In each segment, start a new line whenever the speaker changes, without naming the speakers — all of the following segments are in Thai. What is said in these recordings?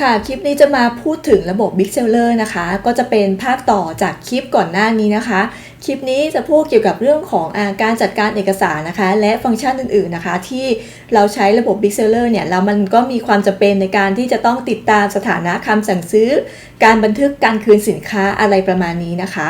ค่ะ คลิปนี้จะมาพูดถึงระบบ Big Seller นะคะ ก็จะเป็นภาคต่อจากคลิปก่อนหน้านี้นะคะ คลิปนี้จะพูดเกี่ยวกับเรื่องของอาการจัดการเอกสารนะคะ และฟังก์ชันอื่นๆนะคะ ที่เราใช้ระบบ Big Seller เนี่ยแล้วมันก็มีความจำเป็นในการที่จะต้องติดตามสถานะคำสั่งซื้อ การบันทึกการคืนสินค้าอะไรประมาณนี้นะคะ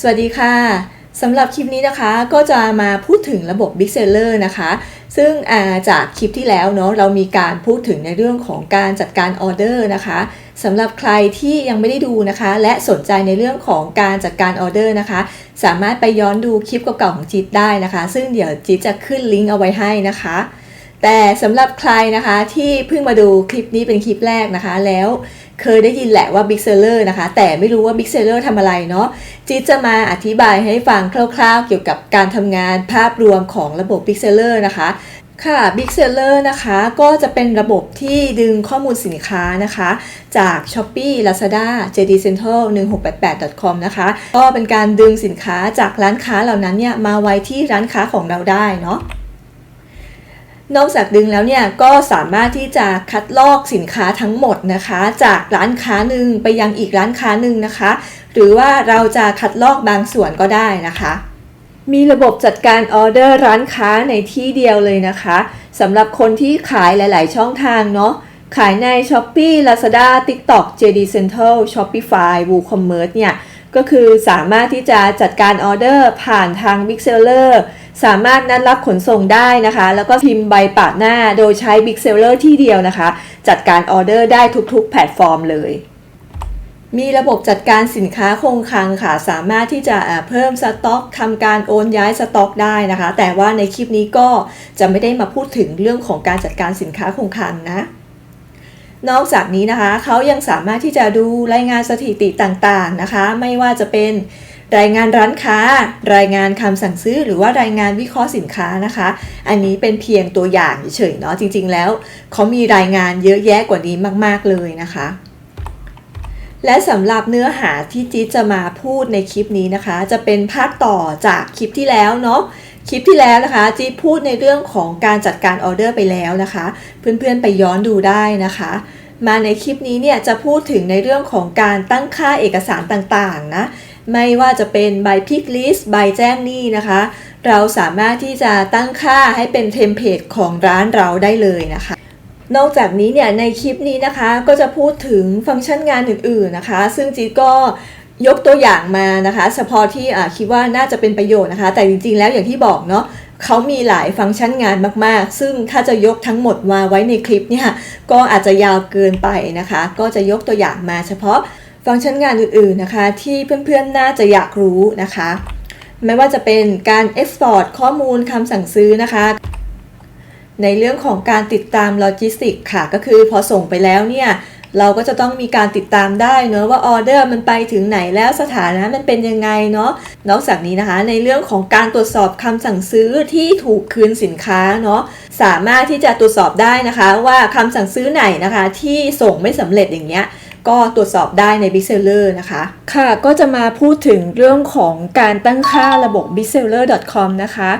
สวัสดีค่ะ สำหรับคลิปนี้นะคะก็จะมาพูดถึงระบบ Big Seller นะคะ ซึ่งาจากคลิปที่แล้วเนาะเรามีการพูดถึงในเรื่องของการจัดการออเดอร์นะคะสำหรับใครที่ยังไม่ได้ดูนะคะ และสนใจในเรื่องของการจัดการออเดอร์นะคะ สามารถไปย้อนดูคลิปเก่าๆของจิตได้นะคะ ซึ่งเดี๋ยวจิตจะขึ้นลิงก์เอาไว้ให้นะคะแต่สำหรับใครนะคะที่เพิ่งมาดูคลิปนี้เป็นคลิปแรกนะคะ แล้ว เคยได้ยินแหละว่า Big Seller นะคะ แต่ไม่รู้ว่า Big Seller ทำอะไรเนาะจิ๊ดจะมาอธิบายให้ฟังคร่าวๆ เกี่ยวกับการทำงานภาพรวมของระบบ Big Seller นะคะค่ะ Big Seller นะคะก็จะเป็นระบบที่ดึงข้อมูลสินค้านะคะ จาก Shopee Lazada JD Central 1688.com นะคะ ก็เป็นการดึงสินค้าจากร้านค้าเหล่านั้นเนี่ยมาไว้ที่ร้านค้าของเราได้เนาะ นอกจากดึงแล้วเนี่ยก็สามารถที่จะคัดลอกสินค้าทั้งหมดนะคะ จากร้านค้าหนึ่งไปยังอีกร้านค้าหนึ่งนะคะ หรือว่าเราจะคัดลอกบางส่วนก็ได้นะคะ มีระบบจัดการออเดอร์ร้านค้าในที่เดียวเลยนะคะสำหรับคนที่ขายหลาย ๆ ช่องทางเนาะขายใน Shopee Lazada TikTok JD Central Shopify WooCommerce เนี่ยก็คือสามารถที่จะจัดการออเดอร์ผ่านทาง Big Seller สามารถนัดรับขนส่งได้นะคะ แล้วก็พิมพ์ใบปะหน้าโดยใช้ Big Seller ที่เดียวนะคะ จัดการออเดอร์ได้ทุกๆ แพลตฟอร์มเลย มีระบบจัดการสินค้าคงคลังค่ะ สามารถที่จะเพิ่มสต็อกทำการโอนย้ายสต็อกได้นะคะ แต่ว่าในคลิปนี้ก็จะไม่ได้มาพูดถึงเรื่องของการจัดการสินค้าคงคลังนะนอกจากนี้นะคะเขายังสามารถที่จะดูรายงานสถิติต่างๆนะคะ ไม่ว่าจะเป็น รายงานร้านค้า รายงานคำสั่งซื้อ หรือว่ารายงานวิเคราะห์สินค้านะคะ อันนี้เป็นเพียงตัวอย่างเฉยๆเนาะจริง ๆ แล้วเขามีรายงานเยอะแยะกว่านี้มาก ๆเลยนะคะและสำหรับเนื้อหาที่จิ๊จะมาพูดในคลิปนี้นะคะ จะเป็นภาคต่อจากคลิปที่แล้วเนาะคลิปที่แล้วนะคะจิ๊พูดในเรื่องของการจัดการออเดอร์ไปแล้วนะคะ เพื่อนๆไปย้อนดูได้นะคะ มาในคลิปนี้เนี่ยจะพูดถึงในเรื่องของการตั้งค่าเอกสารต่างๆนะ ไม่ว่าจะเป็นใบพิกลิสต์ใบแจ้งหนี้นะคะ เราสามารถที่จะตั้งค่าให้เป็นเทมเพลตของร้านเราได้เลยนะคะ นอกจากนี้เนี่ยในคลิปนี้นะคะก็จะพูดถึงฟังก์ชันงานอื่นๆนะคะ ซึ่งจีก็ยกตัวอย่างมานะคะ เฉพาะที่คิดว่าน่าจะเป็นประโยชน์นะคะ แต่จริงๆแล้วอย่างที่บอกเนาะเขามีหลายฟังก์ชันงานมากๆ ซึ่งถ้าจะยกทั้งหมดมาไว้ในคลิปเนี่ยก็อาจจะยาวเกินไปนะคะ ก็จะยกตัวอย่างมาเฉพาะ ฟังก์ชันงานอื่นๆนะคะ ที่เพื่อนๆน่าจะอยากรู้นะคะ ไม่ว่าจะเป็นการ Export ข้อมูลคำสั่งซื้อนะคะในเรื่องของการติดตามโลจิสติกค่ะ ก็คือพอส่งไปแล้วเนี่ย เราก็จะต้องมีการติดตามได้เนอะว่าออเดอร์มันไปถึงไหนแล้วสถานะมันเป็นยังไงเนาะนอกจากนี้นะคะ ในเรื่องของการตรวจสอบคำสั่งซื้อที่ถูกคืนสินค้าเนาะสามารถที่จะตรวจสอบได้นะคะ ว่าคำสั่งซื้อไหนนะคะ ที่ส่งไม่สำเร็จอย่างเงี้ย ก็ตรวจสอบได้ใน Big Seller นะคะ ค่ะ ก็จะมาพูดถึงเรื่องของการตั้งค่าระบบ bigseller.com นะคะ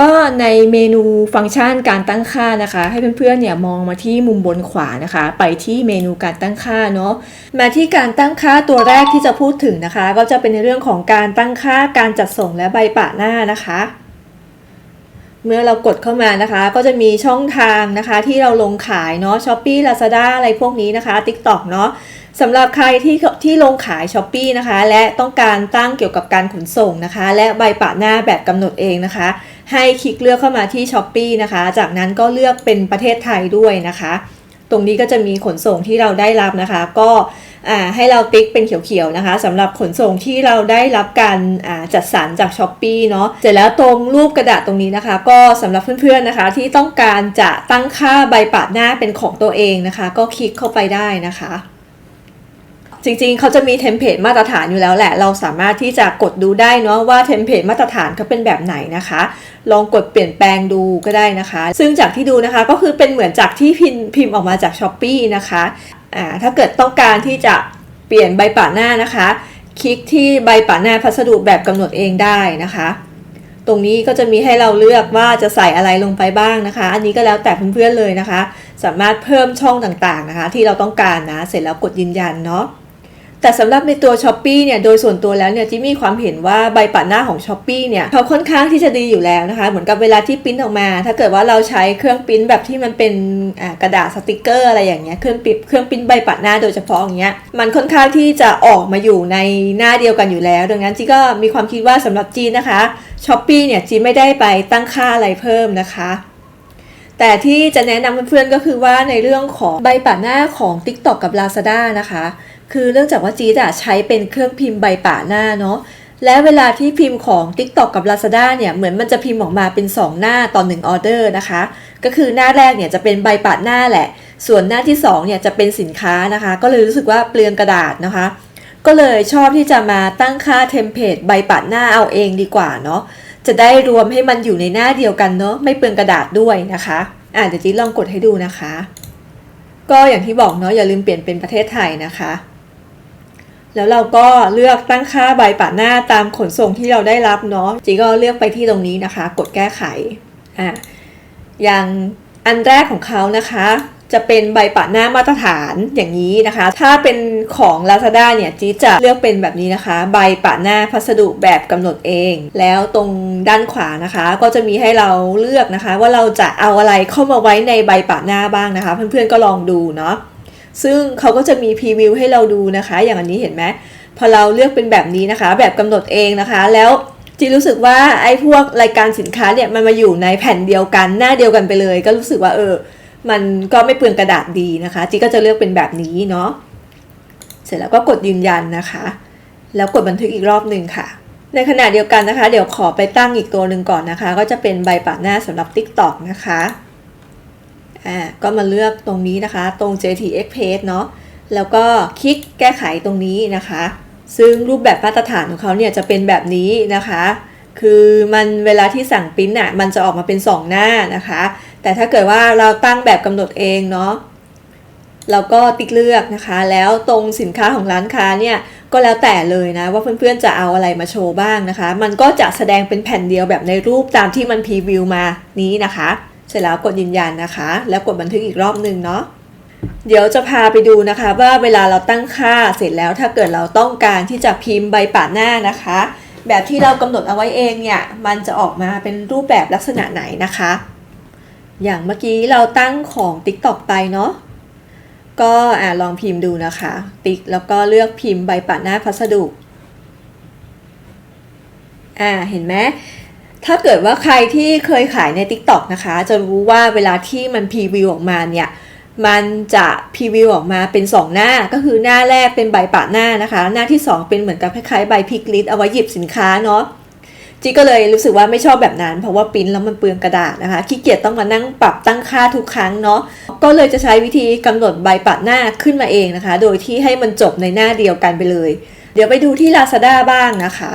ก็ในเมนูฟังก์ชันการตั้งค่านะคะ ให้เพื่อนๆเนี่ยมองมาที่มุมบนขวานะคะ ไปที่เมนูการตั้งค่าเนาะมาที่การตั้งค่าตัวแรกที่จะพูดถึงนะคะ ก็จะเป็นในเรื่องของการตั้งค่าการจัดส่งและใบปะหน้านะคะเมื่อเรากดเข้ามานะคะ ก็จะมีช่องทางนะคะที่เราลงขายเนาะ Shopee Lazada อะไรพวกนี้นะคะ TikTok เนาะ สำหรับใครที่ที่ลงขาย Shopee นะคะ และต้องการตั้งเกี่ยวกับการขนส่งนะคะ และใบปะหน้าแบบกำหนดเองนะคะ ให้คลิกเลือกเข้ามาที่ Shopee นะคะ จากนั้นก็เลือกเป็นประเทศไทยด้วยนะคะ ตรงนี้ก็จะมีขนส่งที่เราได้รับนะคะ ก็ให้เราติ๊กเป็นเขียวๆนะคะสำหรับขนส่งที่เราได้รับการจัดสรรจาก s h อ p e e เนาะเสร็จแล้วตรงรูปกระดาษตรงนี้นะคะ ก็สำหรับเพื่อนๆนะคะ ที่ต้องการจะตั้งค่าใบปะหน้าเป็นของตัวเองนะคะ ก็คลิกเข้าไปได้นะคะ จริงๆ เขาจะมีเทมเพลตมาตรฐานอยู่แล้วแหละ เราสามารถที่จะกดดูได้เนาะว่าเทมเพลตมาตรฐานเขาเป็นแบบไหนนะคะ ลองกดเปลี่ยนแปลงดูก็ได้นะคะ ซึ่งจากที่ดูนะคะก็คือเป็นเหมือนจากที่พิมพ์มพ์ออกมาจาก s h อ p e e นะคะอ่าถ้าเกิดต้องการที่จะเปลี่ยนใบปะหน้านะคะ คลิกที่ใบปะหน้าพัสดุแบบกำหนดเองได้นะคะตตรงนี้ก็จะมีให้เราเลือกว่าจะใส่อะไรลงไปบ้างนะคะ อันนี้ก็แล้วแต่เพื่อนๆเลยนะคะ สามารถเพิ่มช่องต่างๆนะคะ ที่เราต้องการนะ เสร็จแล้วกดยืนยันเนาะ แต่สำหรับในตัว s h อ p e e เนี่ยโดยส่วนตัวแล้วเนี่ยที่มีความเห็นว่าใบปัดหน้าของ s h อ p e e เนี่ยเขาค่อนข้างที่จะดีอยู่แล้วนะคะ เหมือนกับเวลาที่ปริ้นออกมา ถ้าเกิดว่าเราใช้เครื่องปริ้นแบบที่มันเป็นกระดาษสติกเกอร์อะไรอย่างเงี้ยเครื่องปริ้นเครื่องปริ้นใบปัดหน้าโดยเฉพาะอย่างเงี้ยมันค่อนข้างที่จะออกมาอยู่ในหน้าเดียวกันอยู่แล้ว ดังนั้นจีก็มีความคิดว่าสำหรับจีนนะคะ s h อ p e e เนี่ยจีไม่ได้ไปตั้งค่าอะไรเพิ่มนะคะแต่ที่จะแนะนำเพื่อนๆก็คือว่าในเรื่องของใบปัดหน้าของ TikTok กับ Lazada นะคะ คือเนื่องจากว่าจีดอะใช้เป็นเครื่องพิมพ์ใบป่าหน้าเนาะและเวลาที่พิมพ์ของ TikTok กับ Lazada เนี่ยเหมือนมันจะพิมพ์ออกมาเป็น 2 หน้าต่อ1ออเดอร์นะคะ ก็คือหน้าแรกเนี่ยจะเป็นใบปัดหน้าแหละ ส่วนหน้าที่2เนี่ยจะเป็นสินค้านะคะ ก็เลยรู้สึกว่าเปลืองกระดาษนะคะ ก็เลยชอบที่จะมาตั้งค่าเทมเพลตใบปัดหน้าเอาเองดีกว่าเนาะจะได้รวมให้มันอยู่ในหน้าเดียวกันเนาะไม่เปลืองกระดาษด้วยนะคะอะเดี๋ยวจีลองกดให้ดูนะคะ ก็อย่างที่บอกเนาะอย่าลืมเปลี่ยนเป็นประเทศไทยนะคะ แล้วเราก็เลือกตั้งค่าใบปะหน้าตามขนส่งที่เราได้รับเนาะจีก็เลือกไปที่ตรงนี้นะคะ กดแก้ไขอะอย่างอันแรกของเขานะคะ จะเป็นใบปะหน้ามาตรฐานอย่างนี้นะคะ ถ้าเป็นของ Lazada เนี่ยจีจะเลือกเป็นแบบนี้นะคะ ใบปะหน้าพัสดุแบบกำหนดเอง แล้วตรงด้านขวานะคะ ก็จะมีให้เราเลือกนะคะ ว่าเราจะเอาอะไรเข้ามาไว้ในใบปะหน้าบ้างนะคะ เพื่อนๆก็ลองดูเนาะ ซึ่งเขาก็จะมีพรีวิวให้เราดูนะคะ อย่างอันนี้เห็นไหมพอเราเลือกเป็นแบบนี้นะคะ แบบกำหนดเองนะคะ แล้วจีรู้สึกว่าไอ้พวกรายการสินค้าเนี่ยมันมาอยู่ในแผ่นเดียวกันหน้าเดียวกันไปเลย ก็รู้สึกว่าเออ มันก็ไม่เปลืองกระดาษดีนะคะจีก็จะเลือกเป็นแบบนี้เนาะเสร็จแล้วก็กดยืนยันนะคะ แล้วกดบันทึกอีกรอบหนึ่งค่ะ ในขณะเดียวกันนะคะ เดี๋ยวขอไปตั้งอีกตัวหนึ่งก่อนนะคะ ก็จะเป็นใบปะหน้าสำหรับ TikTok นะคะ อ่าก็มาเลือกตรงนี้นะคะ ตรง JTX Page เนาะแล้วก็คลิกแก้ไขตรงนี้นะคะ ซึ่งรูปแบบมาตรฐานของเขาเนี่ยจะเป็นแบบนี้นะคะ คือมันเวลาที่สั่งปริ้นอะมันจะออกมาเป็น 2 หน้านะคะ แต่ถ้าเกิดว่าเราตั้งแบบกำหนดเองเนาะเราก็ติ๊กเลือกนะคะ แล้วตรงสินค้าของร้านค้าเนี่ยก็แล้วแต่เลยนะว่าเพื่อนๆจะเอาอะไรมาโชว์บ้างนะคะ มันก็จะแสดงเป็นแผ่นเดียวแบบในรูปตามที่มันพรีวิวมานี้นะคะ เสร็จแล้วกดยืนยันนะคะ แล้วกดบันทึกอีกรอบหนึ่งเนาะเดี๋ยวจะพาไปดูนะคะว่าเวลาเราตั้งค่าเสร็จแล้วถ้าเกิดเราต้องการที่จะพิมพ์ใบปะหน้านะคะ แบบที่เรากำหนดเอาไว้เองเนี่ยมันจะออกมาเป็นรูปแบบลักษณะไหนนะคะ อย่างเมื่อกี้เราตั้งของ TikTok ไปเนาะก็อ่าลองพิมพ์ดูนะคะ ติ๊กแล้วก็เลือกพิมพ์ใบปะหน้าพัสดุอ่าเห็นไหม ถ้าเกิดว่าใครที่เคยขายใน TikTok นะคะ จะรู้ว่าเวลาที่มันพรีวิวออกมาเนี่ย มันจะพรีวิวออกมาเป็น 2 หน้า ก็คือหน้าแรกเป็นใบปะหน้านะคะ หน้าที่ 2 เป็นเหมือนกับคล้ายๆใบพิกลิสเอาไว้หยิบสินค้าเนาะจีก็เลยรู้สึกว่าไม่ชอบแบบนั้น เพราะว่าปริ้นแล้วมันเปลืองกระดาษนะคะขี้เกียจต้องมานั่งปรับตั้งค่าทุกครั้งเนาะก็เลยจะใช้วิธีกำหนดใบปะหน้าขึ้นมาเองนะคะ โดยที่ให้มันจบในหน้าเดียวกันไปเลย เดี๋ยวไปดูที่ Lazada บ้างนะคะ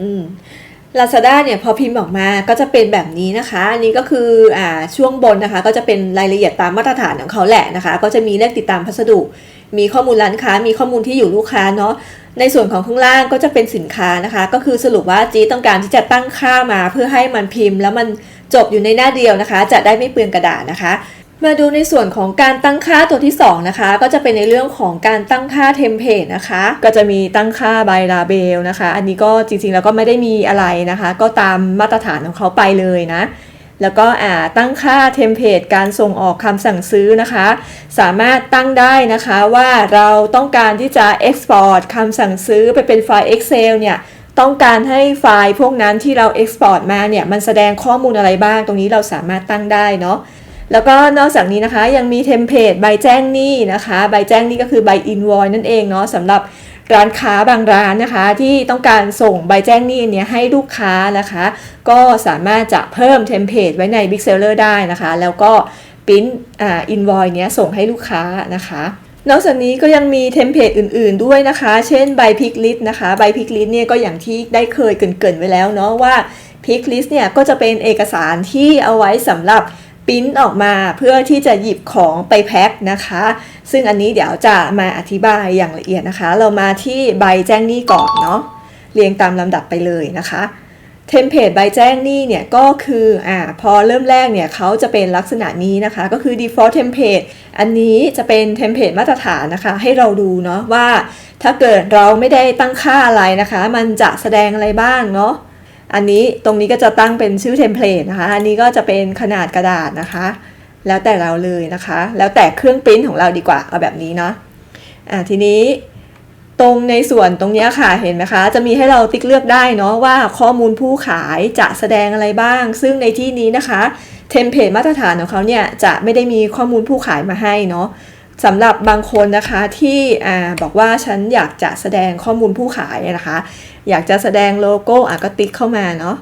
อืม Lazada เนี่ยพอพิมพ์ออกมาก็จะเป็นแบบนี้นะคะ อันนี้ก็คืออ่าช่วงบนนะคะ ก็จะเป็นรายละเอียดตามมาตรฐานของเขาแหละนะคะ ก็จะมีเลขติดตามพัสดุ มีข้อมูลร้านค้า มีข้อมูลที่อยู่ลูกค้าเนาะในส่วนของข้างล่างก็จะเป็นสินค้านะคะ ก็คือสรุปว่าจีต้องการที่จะตั้งค่ามาเพื่อให้มันพิมพ์ แล้วมันจบอยู่ในหน้าเดียวนะคะ จะได้ไม่เปลืองกระดาษนะคะ มาดูในส่วนของการตั้งค่าตัวที่ 2 นะคะ ก็จะเป็นในเรื่องของการตั้งค่าเทมเพลตนะคะ ก็จะมีตั้งค่าใบลาเบลนะคะ อันนี้ก็จริงๆ แล้วก็ไม่ได้มีอะไรนะคะ ก็ตามมาตรฐานของเขาไปเลยนะ แล้วก็อ่าตั้งค่าเทมเพลตการส่งออกคำสั่งซื้อนะคะ สามารถตั้งได้นะคะว่าเราต้องการที่จะ export คำสั่งซื้อไปเป็นไฟล์ Excel เนี่ยต้องการให้ไฟล์พวกนั้นที่เรา export มาเนี่ยมันแสดงข้อมูลอะไรบ้าง ตรงนี้เราสามารถตั้งได้เนาะ แล้วก็นอกจากนี้นะคะยังมีเทมเพลตใบแจ้งหนี้นะคะใบแจ้งหนี้ก็คือใบ invoice นั่นเองเนาะสำหรับร้านค้าบางร้านนะคะที่ต้องการส่งใบแจ้งหนี้เนี้ยให้ลูกค้านะคะ ก็สามารถจะเพิ่มเทมเพลตไว้ใน Big Seller ได้นะคะ แล้วก็ปริ้นอ่า invoice เนี้ยส่งให้ลูกค้านะคะนอกจากนี้ก็ยังมีเทมเพลตอื่นๆด้วยนะคะ เช่นใบพิกลิสนะคะ ใบพิกลิสเนี่ยก็อย่างที่ได้เคยเกินๆไว้แล้วเนาะว่าพิกลิสเนี่ยก็จะเป็นเอกสารที่เอาไว้สำหรับ ปริ้นออกมาเพื่อที่จะหยิบของไปแพ็คนะคะ ซึ่งอันนี้เดี๋ยวจะมาอธิบายอย่างละเอียดนะคะ เรามาที่ใบแจ้งหนี้ก่อนเนาะเรียงตามลำดับไปเลยนะคะเทมเพลตใบแจ้งหนี้เนี่ยก็คืออ่าพอเริ่มแรกเนี่ยเขาจะเป็นลักษณะนี้นะคะ ก็คือ default template อันนี้จะเป็นเทมเพลตมาตรฐานนะคะ ให้เราดูเนาะว่า ถ้าเกิดเราไม่ได้ตั้งค่าอะไรนะคะ มันจะแสดงอะไรบ้างเนาะ อันนี้ตรงนี้ก็จะตั้งเป็นชื่อเทมเพลตนะคะ อันนี้ก็จะเป็นขนาดกระดาษนะคะ แล้วแต่เราเลยนะคะ แล้วแต่เครื่องปริ้นของเราดีกว่า เอาแบบนี้เนาะอ่าทีนี้ตรงในส่วนตรงนี้ค่ะเห็นไหมคะ จะมีให้เราติ๊กเลือกได้เนาะว่าข้อมูลผู้ขายจะแสดงอะไรบ้าง ซึ่งในที่นี้นะคะเทมเพลตมาตรฐานของเขาเนี่ยจะไม่ได้มีข้อมูลผู้ขายมาให้เนาะสำหรับบางคนนะคะที่อบอกว่าฉันอยากจะแสดงข้อมูลผู้ขายนะคะอยากจะแสดงโลโก้อะก็ติ๊กเข้ามาเนาะ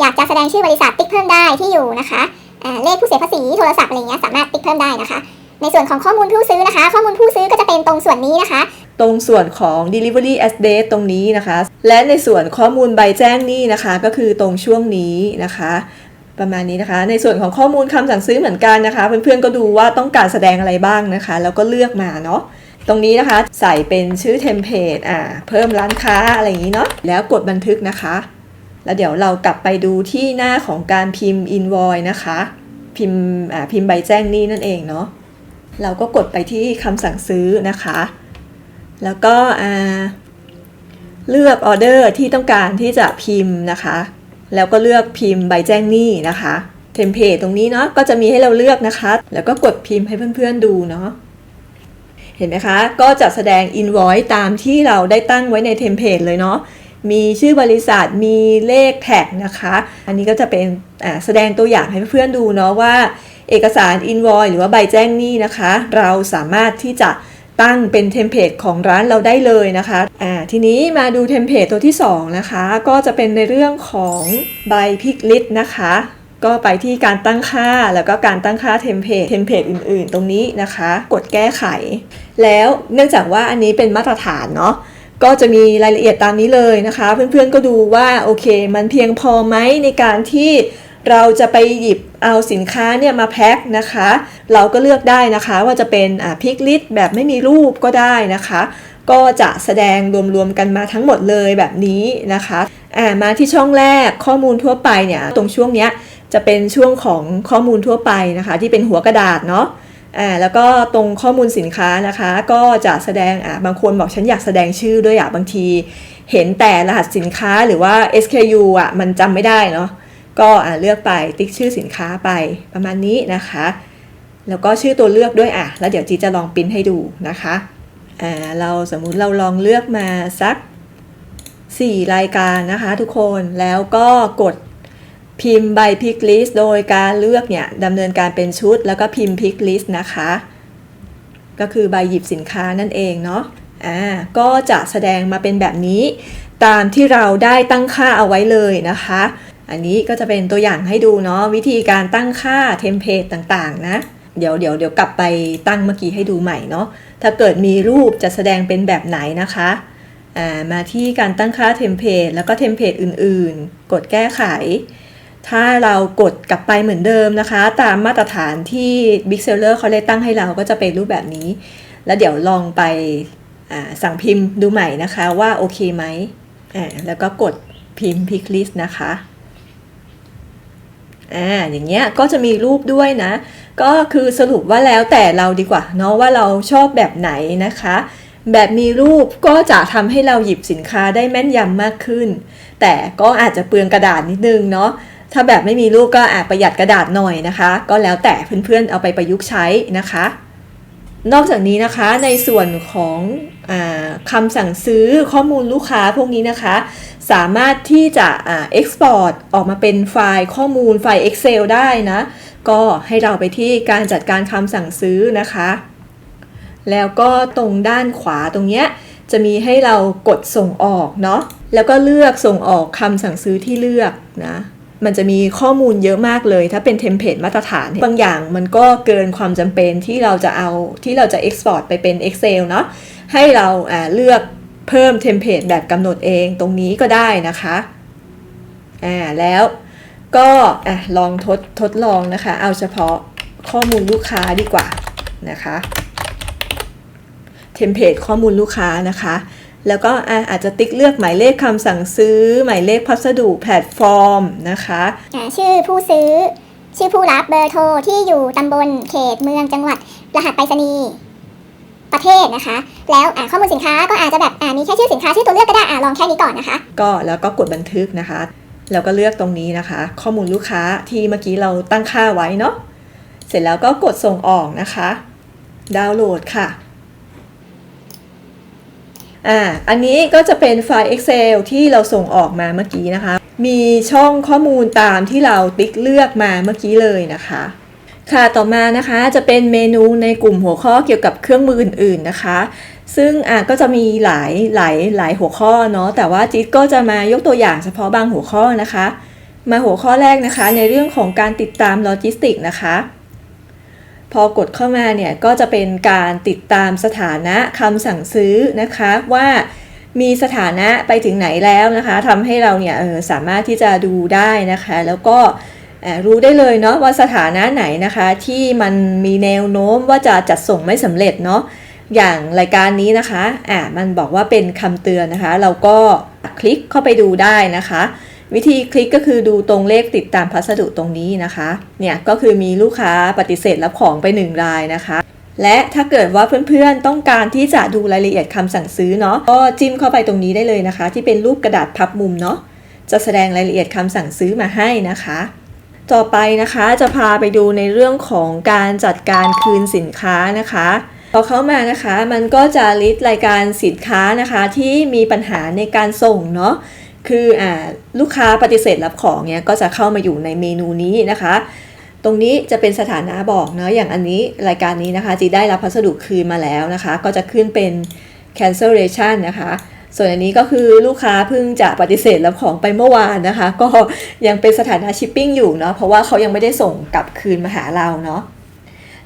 อยากจะแสดงชื่อบริษัทติ๊กเพิ่มได้ที่อยู่นะคะอ่าเลขผู้เสียภาษีโทรศัพท์อะไรเงี้ยสามารถติ๊กเพิ่มได้นะคะ ในส่วนของข้อมูลผู้ซื้อนะคะ ข้อมูลผู้ซื้อก็จะเป็นตรงส่วนนี้นะคะ
ตรงส่วนของ delivery address ตรงนี้นะคะ และในส่วนข้อมูลใบแจ้งหนี้นะคะ ก็คือตรงช่วงนี้นะคะ ประมาณนี้นะคะ ในส่วนของข้อมูลคำสั่งซื้อเหมือนกันนะคะ เพื่อนๆก็ดูว่าต้องการแสดงอะไรบ้างนะคะ แล้วก็เลือกมาเนาะ ตรงนี้นะคะใส่เป็นชื่อเทมเพลตอ่าเพิ่มร้านค้าอะไรอย่างนี้เนาะแล้วกดบันทึกนะคะ แล้วเดี๋ยวเรากลับไปดูที่หน้าของการพิมพ์ invoice นะคะ พิมพ์อ่าพิมพ์ใบแจ้งหนี้นั่นเองเนาะเราก็กดไปที่คำสั่งซื้อนะคะ แล้วก็อ่าเลือกออเดอร์ที่ต้องการที่จะพิมพ์นะคะ แล้วก็เลือกพิมพ์ใบแจ้งหนี้นะคะ เทมเพลตตรงนี้เนาะก็จะมีให้เราเลือกนะคะ แล้วก็กดพิมพ์ให้เพื่อนๆดูเนาะ เห็นไหมคะ ก็จะแสดง invoice ตามที่เราได้ตั้งไว้ในเทมเพลตเลยเนาะมีชื่อบริษัทมีเลขแท็กนะคะ อันนี้ก็จะเป็นแสดงตัวอย่างให้เพื่อนๆดูเนาะว่า เอกสาร invoice หรือว่าใบแจ้งหนี้นะคะ เราสามารถที่จะตั้งเป็นเทมเพลตของร้านเราได้เลยนะคะอ่าทีนี้มาดูเทมเพลตตัวที่ 2 นะคะ ก็จะเป็นในเรื่องของใบพิกลิสนะคะ ก็ไปที่การตั้งค่าแล้วก็การตั้งค่าเทมเพลตเทมเพลตอื่นๆ ตรงนี้นะคะ กดแก้ไข แล้วเนื่องจากว่าอันนี้เป็นมาตรฐานเนาะก็จะมีรายละเอียดตามนี้เลยนะคะ เพื่อนๆก็ดูว่าโอเค มันเพียงพอไหมในการที่เราจะไปหยิบเอาสินค้าเนี่ยมาแพ็คนะคะ เราก็เลือกได้นะคะว่าจะเป็นพิกลิสแบบไม่มีรูปก็ได้นะคะ ก็จะแสดงรวมๆกันมาทั้งหมดเลยแบบนี้นะคะอ่ามาที่ช่องแรกข้อมูลทั่วไปเนี่ยตรงช่วงเนี้ย จะเป็นช่วงของข้อมูลทั่วไปนะคะ ที่เป็นหัวกระดาษเนาะอ่าแล้วก็ตรงข้อมูลสินค้านะคะ ก็จะแสดงอ่าบางคนบอกฉันอยากแสดงชื่อด้วยอะบางที เห็นแต่รหัสสินค้าหรือว่า SKU อะมันจำไม่ได้เนาะก็อ่าเลือกไปติ๊กชื่อสินค้าไปประมาณนี้นะคะ แล้วก็ชื่อตัวเลือกด้วยอะแล้วเดี๋ยวจีจะลองปิ้นให้ดูนะคะอ่าเราสมมุติเราลองเลือกมาสัก 4 รายการนะคะทุกคนแล้วก็กด พิมพ์ใบพิกลิสโดยการเลือกเนี่ยดำเนินการเป็นชุดแล้วก็พิมพ์พิกลิสนะคะ ก็คือใบหยิบสินค้านั่นเองเนาะอ่าก็จะแสดงมาเป็นแบบนี้ ตามที่เราได้ตั้งค่าเอาไว้เลยนะคะ อันนี้ก็จะเป็นตัวอย่างให้ดูเนาะวิธีการตั้งค่าเทมเพลตต่างๆ นะเดี๋ยวเดี๋ยวเดี๋ยวกลับไปตั้งเมื่อกี้ให้ดูใหม่เนาะ ถ้าเกิดมีรูปจะแสดงเป็นแบบไหนนะคะ อ่า มาที่การตั้งค่าเทมเพลตแล้วก็เทมเพลตอื่นๆ กดแก้ไข ถ้าเรากดกลับไปเหมือนเดิมนะคะ ตามมาตรฐานที่ Big Seller เขาได้ตั้งให้เราก็จะเป็นรูปแบบนี้ แล้วเดี๋ยวลองไปสั่งพิมพ์ดูใหม่นะคะว่าโอเคไหม แล้วก็กดพิมพ์ Pick List นะคะอ่าอย่างเงี้ยก็จะมีรูปด้วยนะ ก็คือสรุปว่าแล้วแต่เราดีกว่าเนาะว่าเราชอบแบบไหนนะคะ แบบมีรูปก็จะทำให้เราหยิบสินค้าได้แม่นยำมากขึ้น แต่ก็อาจจะเปลืองกระดาษนิดนึงเนาะ ถ้าแบบไม่มีรูปก็อาจประหยัดกระดาษหน่อยนะคะ ก็แล้วแต่เพื่อนๆเอาไปประยุกต์ใช้นะคะ นอกจากนี้นะคะในส่วนของอคำสั่งซื้อข้อมูลลูกค้าพวกนี้นะคะ สามารถที่จะอ่า export ออกมาเป็นไฟล์ข้อมูลไฟล์ Excel ได้นะ ก็ให้เราไปที่การจัดการคำสั่งซื้อนะคะ แล้วก็ตรงด้านขวาตรงเนี้ยจะมีให้เรากดส่งออกเนาะแล้วก็เลือกส่งออกคำสั่งซื้อที่เลือกนะ มันจะมีข้อมูลเยอะมากเลย ถ้าเป็นเทมเพลตมาตรฐาน บางอย่างมันก็เกินความจำเป็นที่เราจะเอาที่เราจะ Export ไปเป็น Excel เนาะให้เราอ่าเลือกเพิ่มเทมเพลตแบบกำหนดเองตรงนี้ก็ได้นะคะอ่าแล้วก็อะลองทดทดลองนะคะ เอาเฉพาะข้อมูลลูกค้าดีกว่านะคะเทมเพลตข้อมูลลูกค้านะคะ แล้วก็อะอาจจะติ๊กเลือกหมายเลขคำสั่งซื้อ หมายเลขพัสดุแพลตฟอร์มนะคะ
อ่าชื่อผู้ซื้อ ชื่อผู้รับเบอร์โทรที่อยู่ตำบลเขตเมืองจังหวัด รหัสไปรษณีย์ประเทศนะคะ แล้วอ่าข้อมูลสินค้าก็อาจจะแบบอ่ามีแค่ชื่อสินค้าชื่อตัวเลือกก็ได้อ่าลองแค่นี้ก่อนนะคะ
ก็แล้วก็กดบันทึกนะคะ แล้วก็เลือกตรงนี้นะคะ ข้อมูลลูกค้าที่เมื่อกี้เราตั้งค่าไว้เนาะเสร็จแล้วก็กดส่งออกนะคะ ดาวน์โหลดค่ะ อ่าอันนี้ก็จะเป็นไฟล์ Excel ที่เราส่งออกมาเมื่อกี้นะคะ มีช่องข้อมูลตามที่เราติ๊กเลือกมาเมื่อกี้เลยนะคะ ค่ะต่อมานะคะจะเป็นเมนูในกลุ่มหัวข้อเกี่ยวกับเครื่องมืออื่น ๆนะคะ ซึ่งอะก็จะมีหลายหลายหลายหัวข้อเนาะแต่ว่าจิ๊ดก็จะมายกตัวอย่างเฉพาะบางหัวข้อนะคะ มาหัวข้อแรกนะคะ ในเรื่องของการติดตามโลจิสติกนะคะ พอกดเข้ามาเนี่ยก็จะเป็นการติดตามสถานะคำสั่งซื้อนะคะว่ามีสถานะไปถึงไหนแล้วนะคะทำให้เราเนี่ยสามารถที่จะดูได้นะคะ แล้วก็รู้ได้เลยเนาะว่าสถานะไหนนะคะที่มันมีแนวโน้มว่าจะจัดส่งไม่สำเร็จเนาะอย่างรายการนี้นะคะอ่ามันบอกว่าเป็นคำเตือนนะคะ เราก็คลิกเข้าไปดูได้นะคะ วิธีคลิกก็คือดูตรงเลขติดตามพัสดุตรงนี้นะคะ เนี่ยก็คือมีลูกค้าปฏิเสธรับของไปหนึ่งรายนะคะ และถ้าเกิดว่าเพื่อนๆต้องการที่จะดูรายละเอียดคำสั่งซื้อเนาะก็จิ้มเข้าไปตรงนี้ได้เลยนะคะ ที่เป็นรูปกระดาษพับมุมเนาะจะแสดงรายละเอียดคำสั่งซื้อมาให้นะคะ ต่อไปนะคะจะพาไปดูในเรื่องของการจัดการคืนสินค้านะคะพอเข้ามานะคะมันก็จะลิสต์รายการสินค้านะคะที่มีปัญหาในการส่งเนาะ คืออ่าลูกค้าปฏิเสธรับของเนี่ยก็จะเข้ามาอยู่ในเมนูนี้นะคะ ตรงนี้จะเป็นสถานะบอกเนาะอย่างอันนี้รายการนี้นะคะจีได้รับพัสดุคืนมาแล้วนะคะ ก็จะขึ้นเป็น cancellation นะคะส่วนอันนี้ก็คือลูกค้าเพิ่งจะปฏิเสธรับของไปเมื่อวานนะคะ ก็ยังเป็นสถานะ shipping อยู่เนาะเพราะว่าเขายังไม่ได้ส่งกลับคืนมาหาเราเนาะ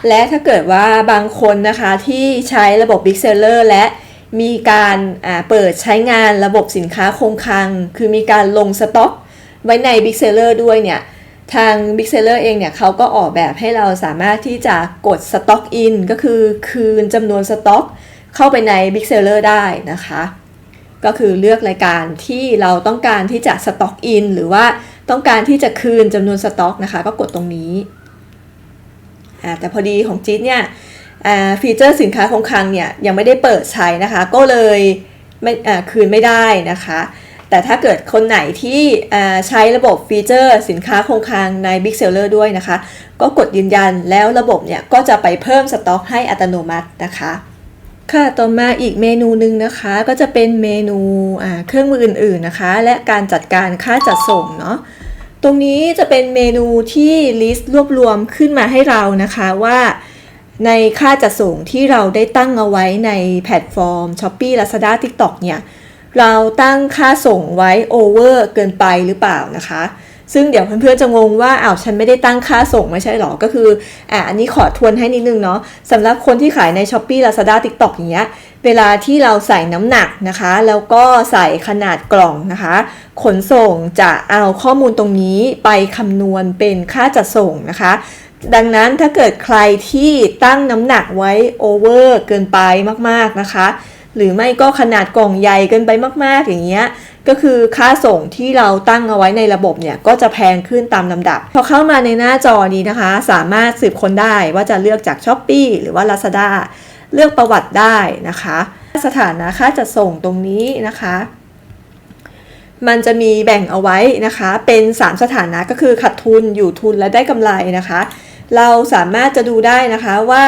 และถ้าเกิดว่าบางคนนะคะที่ใช้ระบบ Big Seller และ มีการเปิดใช้งานระบบสินค้าคงคลัง คือมีการลงสต็อกไว้ใน Big Seller ด้วยเนี่ย ทาง Big Seller เองเนี่ยเขาก็ออกแบบให้เราสามารถที่จะกด Stock In ก็คือคืนจำนวนสต็อกเข้าไปใน Big Seller ได้นะคะ ก็คือเลือกรายการที่เราต้องการที่จะ Stock In หรือว่าต้องการที่จะคืนจำนวนสต็อกนะคะ ก็กดตรงนี้แต่พอดีของจี๊ดเนี่ย ฟีเจอร์สินค้าคงคลังเนี่ยยังไม่ได้เปิดใช้นะคะ ก็เลยไม่คืนไม่ได้นะคะ แต่ถ้าเกิดคนไหนที่ใช้ระบบฟีเจอร์สินค้าคงคลังใน Big Seller ด้วยนะคะ ก็กดยืนยันแล้วระบบเนี่ยก็จะไปเพิ่มสต็อกให้อัตโนมัตินะคะ ค่ะต่อมาอีกเมนูหนึ่งนะคะ ก็จะเป็นเมนูเครื่องมืออื่นๆนะคะ และการจัดการค่าจัดส่งเนาะตรงนี้จะเป็นเมนูที่ลิสต์รวบรวมขึ้นมาให้เรานะคะว่า ในค่าจัดส่งที่เราได้ตั้งเอาไว้ในแพลตฟอร์ม Shopee Lazada TikTok เนี่ยเราตั้งค่าส่งไว้โอเวอร์เกินไปหรือเปล่านะคะ ซึ่งเดี๋ยวเพื่อนๆจะงงว่าอ้าวฉันไม่ได้ตั้งค่าส่งไม่ใช่หรอ ก็คืออะอันนี้ขอทวนให้นิดนึงเนาะสำหรับคนที่ขายใน Shopee Lazada TikTok อย่างเงี้ยเวลาที่เราใส่น้ำหนักนะคะ แล้วก็ใส่ขนาดกล่องนะคะ ขนส่งจะเอาข้อมูลตรงนี้ไปคำนวณเป็นค่าจัดส่งนะคะ ดังนั้นถ้าเกิดใครที่ตั้งน้ำหนักไว้โอเวอร์เกินไปมากๆนะคะ หรือไม่ก็ขนาดกล่องใหญ่เกินไปมากๆอย่างเงี้ยก็คือค่าส่งที่เราตั้งเอาไว้ในระบบเนี่ยก็จะแพงขึ้นตามลำดับ พอเข้ามาในหน้าจอนี้นะคะ สามารถสืบค้นได้ว่าจะเลือกจาก s h อ p e e หรือว่า Lazada เลือกประวัติได้นะคะ สถานะค่าจัดส่งตรงนี้นะคะ มันจะมีแบ่งเอาไว้นะคะ เป็น 3 สถานะก็คือขาดทุนอยู่ทุนและได้กำไรนะคะ เราสามารถจะดูได้นะคะว่า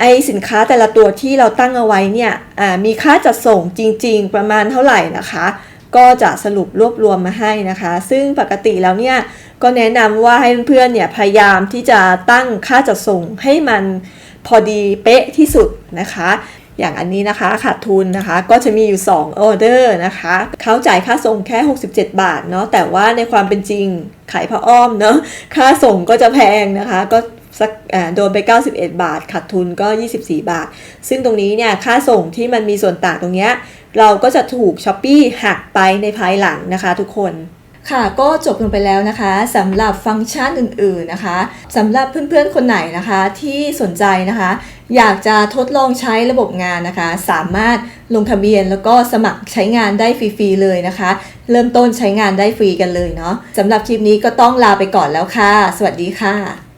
ไอสินค้าแต่ละตัวที่เราตั้งเอาไว้เนี่ยมีค่าจัดส่งจริง ๆ ประมาณเท่าไหร่นะคะ ก็จะสรุปรวบรวมมาให้นะคะ ซึ่งปกติแล้วเนี่ยก็แนะนำว่าให้เพื่อนๆเนี่ยพยายามที่จะตั้งค่าจัดส่งให้มันพอดีเป๊ะที่สุดนะคะ อย่างอันนี้นะคะขาดทุนนะคะก็จะมีอยู่2ออเดอร์นะคะเขาจ่ายค่าส่งแค่ 67 บาทเนาะแต่ว่าในความเป็นจริงขายผ้าอ้อมเนาะค่าส่งก็จะแพงนะคะ ก็ สักโดนไป 91 บาท ขาดทุนก็ 24 บาท ซึ่งตรงนี้เนี่ยค่าส่งที่มันมีส่วนต่างตรงเนี้ยเราก็จะถูกช้อปปี้หักไปในภายหลังนะคะทุกคนค่ะก็จบลงไปแล้วนะคะสำหรับฟังก์ชันอื่นๆนะคะสำหรับเพื่อนๆคนไหนนะคะที่สนใจนะคะ อยากจะทดลองใช้ระบบงานนะคะ สามารถลงทะเบียนแล้วก็สมัครใช้งานได้ฟรีๆเลยนะคะ เริ่มต้นใช้งานได้ฟรีกันเลยเนาะสำหรับคลิปนี้ก็ต้องลาไปก่อนแล้วค่ะ สวัสดีค่ะ